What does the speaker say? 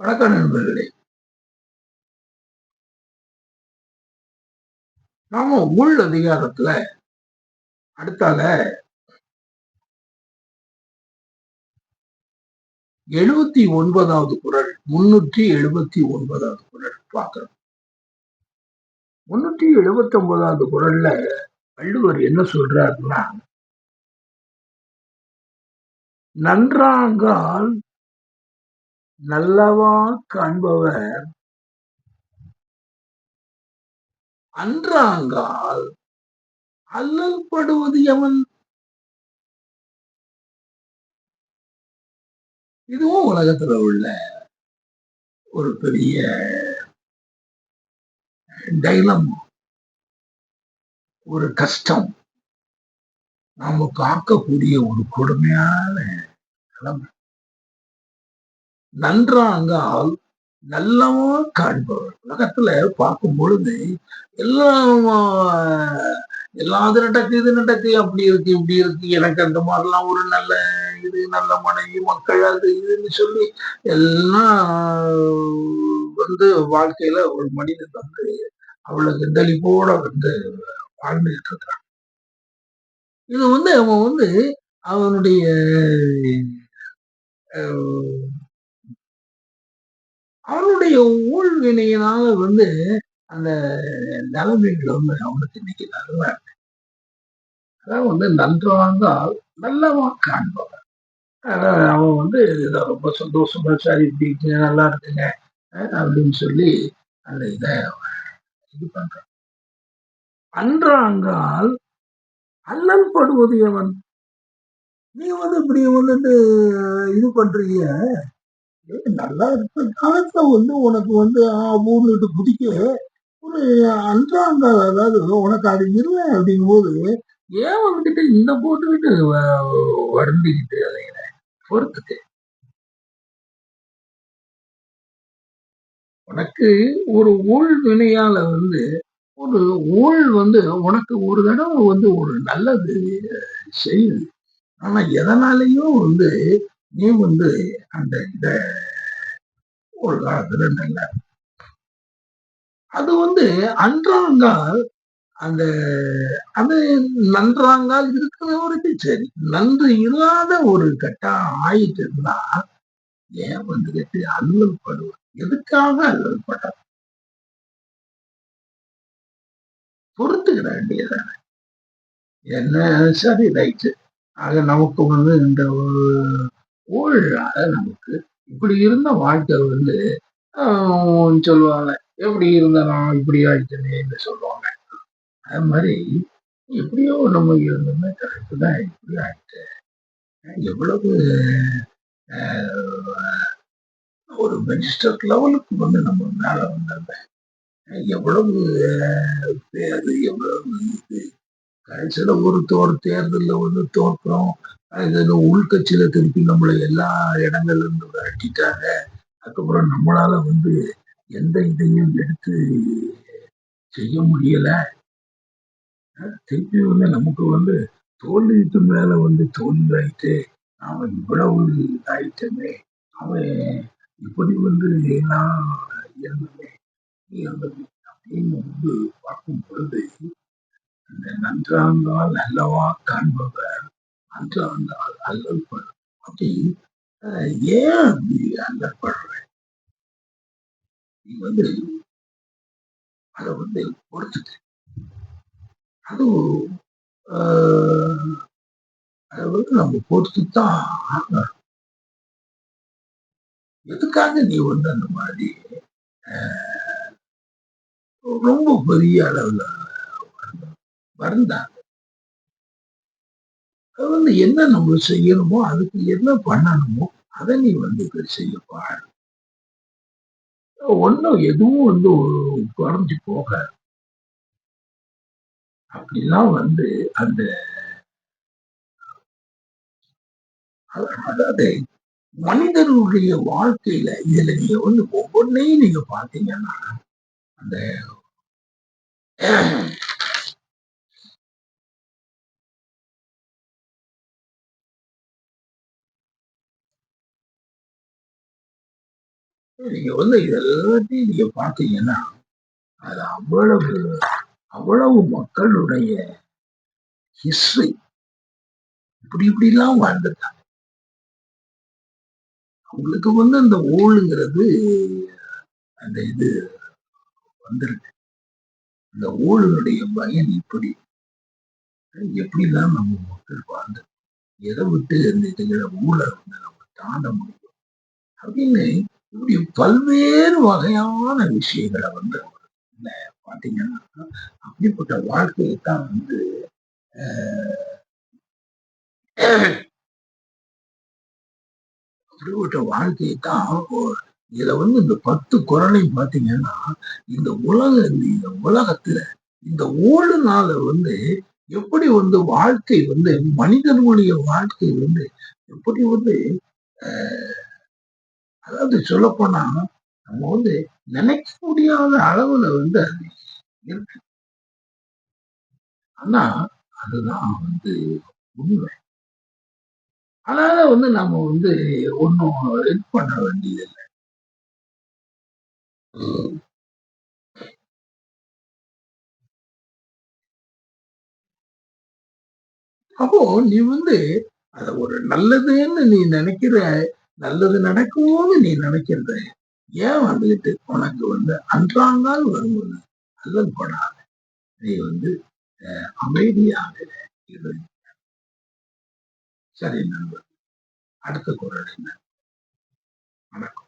வணக்கம் நண்பர்களே. நாம உள் அதிகாரத்துல அடுத்தால எழுபத்தி ஒன்பதாவது குரல் முன்னூற்றி எழுபத்தி ஒன்பதாவது குரல் பார்க்கிறோம். முன்னூற்றி எழுபத்தி ஒன்பதாவது குரல்ல வள்ளுவர் என்ன சொல்றாருன்னா நன்றாங்கால் நல்லவா காண்பவர் அன்றாங்கால் அல்லல் படுவது எவன்? இதுவும் உலகத்துல உள்ள ஒரு பெரிய டைலம் ஒரு கஷ்டம். நாம காக்கக்கூடிய ஒரு கொடுமையான நிலைமை. நன்றாங்கால் நல்லவா காண்பவர் உலகத்துல பார்க்கும் பொழுது எல்லாம் எல்லாம் இது நடக்கு இது நடக்கு அப்படி இருக்கு இப்படி இருக்கு எனக்கு அந்த மாதிரிலாம் ஒரு நல்ல இது நல்ல மனைவி மக்கள் அது இதுன்னு சொல்லி எல்லாம் வந்து வாழ்க்கையில ஒரு மனிதன் வந்து அவளுக்கு தெளிப்போட வந்து வாழ்ந்துகிட்டு இருக்கான் இது வந்து அவன் வந்து அவனுடைய அவனுடைய ஊழ்வினையினால வந்து அந்த நிலைமைகள் வந்து அவனுக்கு இன்னைக்கு நல்லா அதான் வந்து நன்றாந்தால் நல்லவா காண்பவன். அவன் வந்து இதை ரொம்ப சந்தோஷமா சரி இப்படி நல்லா இருக்குங்க அப்படின்னு சொல்லி அந்த இதை இது பண்றான். அன்றாங்கால் அல்லல் படுவது எவன்? நீ வந்து இப்படி வந்துட்டு இது பண்றீங்க. நல்லா இருக்க. காலத்துல வந்து உனக்கு வந்து ஊர்னுட்டு குடிக்க ஒரு அன்றாங்க அதாவது உனக்கு அது இல்லை அப்படிங்கும் போது ஏன் வந்துட்டு இந்த போட்டுக்கிட்டு வருந்திக்கிட்டு அதை பொறுத்துக்கு. உனக்கு ஒரு ஊழ் வினையால வந்து ஒரு ஊழ் வந்து உனக்கு ஒரு தடவை வந்து ஒரு நல்லது செய்யுது. ஆனா எதனாலையும் வந்து நீ வந்து அந்த இத ஒரு காலத்துல நல்ல அது வந்து அன்றாங்கால் அந்த அது நன்றாங்கால் இருக்கிற வரைக்கும் சரி நன்று இல்லாத ஒரு கட்டம் ஆயிட்டு இருந்தா ஏன் வந்து கேட்டு அல்லல் படுவது எதுக்காக அல்லல் படம் பொறுத்துக்கிற வேண்டியதான என்ன? சரி ரைட்டு. ஆக நமக்கு வந்து இந்த ஒரு நமக்கு. இப்படி இருந்த வாழ்க்கை வந்து சொல்லுவாங்க எப்படி இருந்தாலும் இப்படி ஆயிடுச்சுன்னு சொல்லுவாங்க. அது மாதிரி எப்படியோ நம்ம இருந்தோமே கரெக்டு தான் இப்படி ஆயிடுச்சு. எவ்வளவு ஒரு மினிஸ்டர் லெவலுக்கு வந்து நம்ம மேலே வந்தாங்க எவ்வளவு பேர் எவ்வளவு இது. கடைசியில ஒரு தோர் தேர்தலில் வந்து தோற்கிறோம். உள்கட்சியில திருப்பி நம்மளை எல்லா இடங்கள்ல இருந்து விரட்டிட்டாங்க. அதுக்கப்புறம் நம்மளால வந்து எந்த இதையும் எடுத்து செய்ய முடியல. திருப்பி வந்து நமக்கு வந்து தோல்விக்கு மேல வந்து தோல்வி ஆயிட்டு அவன் இவ்வளவு ஆயிட்டமே அவன் இப்படி வந்து எல்லாம் இருந்தமே இருந்தது அப்படின்னு வந்து பார்க்கும் பொழுது இந்த நன்றாங்கால் அல்லவா காண்பவர்? அன்றாங்கால் அல்லல்படும் அப்படி ஏன் அப்படி அல்லப்படுற நீ வந்து அதை வந்து பொறுத்துக்க. அதுவும் அதை வந்து நம்ம பொறுத்து தான் ஆகணும். எதுக்காக நீ வந்து அந்த மாதிரி ரொம்ப பெரிய அளவுல வருந்தாங்க. அது வந்து என்ன நம்ம செய்யணுமோ அதுக்கு என்ன பண்ணணுமோ அதை நீ வந்து செய்யப்பா ஒன்றும் எதுவும் வந்து குறைஞ்சு போக அப்படிலாம் வந்து அந்த அதாவது மனிதனுடைய வாழ்க்கையில இதுல நீங்க வந்து ஒவ்வொன்றையும் நீங்க பாத்தீங்கன்னா அந்த நீங்க வந்து இது எல்லாத்தையும் நீங்க பார்த்தீங்கன்னா அது அவ்வளவு அவ்வளவு மக்களுடைய ஹிஸ்டரி இப்படி இப்படிலாம் வாழ்ந்துட்டாங்க. அவங்களுக்கு வந்து அந்த ஊழுங்கிறது அந்த இது வந்திருக்கு. அந்த ஊழலுடைய பயன் இப்படி. எப்படிலாம் நம்ம மக்கள் வாழ்ந்து எதை விட்டு அந்த இதுகளை ஊழலை வந்து நம்ம தாண்ட முடியும்? அப்படின்னு இப்படி பல்வேறு வகையான விஷயங்களை வந்து அவர் பாத்தீங்கன்னா அப்படிப்பட்ட வாழ்க்கையை தான் வந்து அப்படிப்பட்ட வாழ்க்கையை தான் இதுல வந்து இந்த பத்து குரலையும் பாத்தீங்கன்னா இந்த உலக இந்த உலகத்துல இந்த ஓடுனால வந்து எப்படி வந்து வாழ்க்கை வந்து மனிதனுடைய வாழ்க்கை வந்து எப்படி வந்து ஆஹ் அதாவது சொல்லப்போனா நம்ம வந்து நினைக்க முடியாத அளவுல வந்து அது இருக்கு. ஆனா அதுதான் வந்து உண்மை. அதனால வந்து நம்ம வந்து ஒன்றும் இது பண்ண வேண்டியது இல்லை அப்போ நீ வந்து அத ஒரு நல்லதுன்னு நீ நினைக்கிற நல்லது நடக்குமோன்னு நீ நினைக்கிறத ஏன் வந்துட்டு உனக்கு வந்து அன்றாங்கால் வருவது அல்லது படாத. நீ வந்து அஹ், அமைதியாக இரு. சரி நண்பர் அடுத்த குரல் என்ன? வணக்கம்.